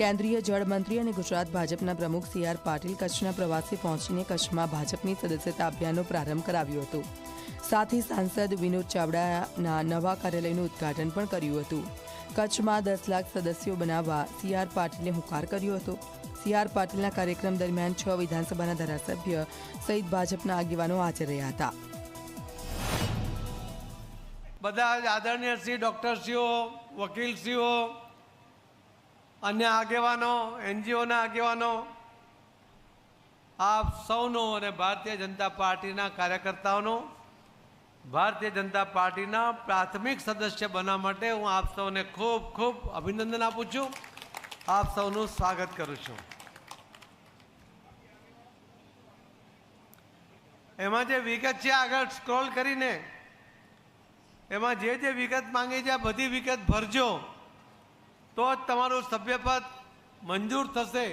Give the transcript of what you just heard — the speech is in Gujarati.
કેન્દ્રીય જળમંત્રી અને ગુજરાત ભાજપના પ્રમુખ સી આર પાટીલ કચ્છના પ્રવાસે પહોંચીને કચ્છમાં ભાજપની સદસ્યતા અભિયાનનો પ્રારંભ કરાવ્યો હતો. સાથે સાંસદ વિનોદ ચાવડાના નવા કાર્યાલયનું ઉદ્ઘાટન પણ કર્યું હતું. કચ્છમાં દસ લાખ સદસ્યો બનાવવા સી આર પાટીલે હુંકાર કર્યો હતો. સી આર પાટીલના કાર્યક્રમ દરમિયાન છ વિધાનસભાના ધારાસભ્ય સહિત ભાજપના આગેવાનો હાજર રહ્યા હતા. બધા આદરણીય શ્રી ડૉક્ટરશ્રીઓ, વકીલશ્રીઓ અન્ય આગેવાનો, એનજીઓના આગેવાનો, આપ સૌનો અને ભારતીય જનતા પાર્ટીના કાર્યકર્તાઓનો, ભારતીય જનતા પાર્ટીના પ્રાથમિક સદસ્ય બનવા માટે હું આપ સૌને ખૂબ ખૂબ અભિનંદન આપું છું. આપ સૌનું સ્વાગત કરું છું. એમાં જે વિગત છે, આગળ સ્ક્રોલ કરીને, એમાં જે જે વિગત માંગી છે બધી વિગત ભરજો. તો જ તમારું સભ્યપદ મંજૂર થશે.